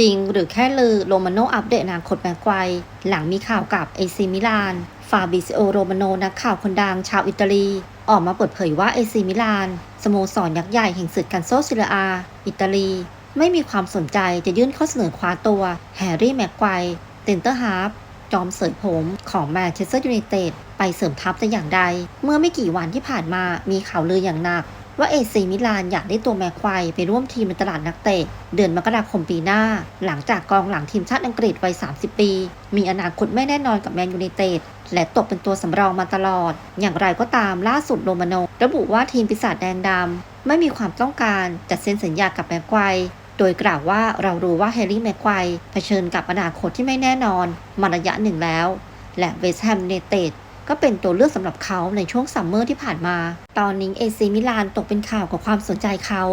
จริงหรือแค่ลือโรมาโนอัปเดตอนาคตแม็กไกวหลังมีข่าวกับเอซีมิลานฟาบิซิโอโรมาโนนักข่าวคนดังชาวอิตาลี ออกมาเปิดเผยว่าเอซีมิลานสโมสรยักษ์ใหญ่แห่งศึกกันโซซิเลอา อิตาลี ไม่มีความสนใจจะยื่นข้อเสนอคว้าตัวแฮร์รี่แม็กไกวเตนเตอร์ฮาร์ฟจอมเสยผมของแมนเชสเตอร์ยูไนเต็ดไปเสริมทัพแต่อย่างใด เมื่อไม่กี่วันที่ผ่านมามีข่าวลืออย่างหนัก ว่าเอซีมิลานอยากได้ตัวแม็กไกวร์ไปร่วมทีมในตลาดนักเตะ เดือนมกราคมปีหน้า หลังจากกองหลังทีมชาติอังกฤษวัย 30 ปี มีอนาคตไม่แน่นอนกับแมนยูไนเต็ดและตกเป็นตัวสำรองมาตลอด อย่างไรก็ตามล่าสุดโรมาโนระบุว่าทีมปีศาจแดงดำไม่มีความต้องการจะเซ็นสัญญากับแม็กไกวร์โดยกล่าวว่าเรารู้ว่าแฮร์รี่แม็กไกวร์เผชิญกับอนาคตที่ไม่แน่นอนมาระยะหนึ่งแล้ว และเวสต์แฮมยูไนเต็ด ก็เป็นตัวเลือกสำหรับเขาในช่วงซัมเมอร์ที่ผ่านมา ตอนนี้เอซีมิลานตกเป็นข่าวกับความสนใจเขา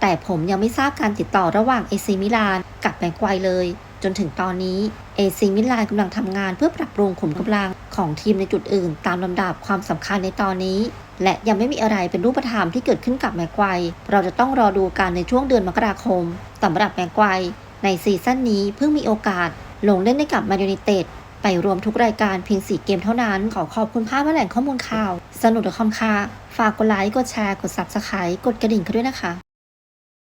แต่ผมยังไม่ทราบการติดต่อระหว่างเอซีมิลานกับแม็กไกวเลย จนถึงตอนนี้เอซีมิลานกำลังทำงานเพื่อปรับปรุงขุมกำลังของทีมในจุดอื่น ตามลำดับความสำคัญในตอนนี้ และยังไม่มีอะไรเป็นรูปธรรมที่เกิดขึ้นกับแม็กไกวเราจะต้องรอดูกันในช่วงเดือนมกราคมสำหรับแม็กไกวในซีซั่นนี้เพิ่งมีโอกาสลงเล่นในกับแมนยูไนเต็ด ไปรวมทุกรายการเพียง 4 เกมเท่านั้น ขอขอบคุณภาพและแหล่งข้อมูลข่าว สนุกหรือคอมค่ะ ฝากกดไลค์ กดแชร์ กด Subscribe กดกระดิ่งกันด้วยนะคะ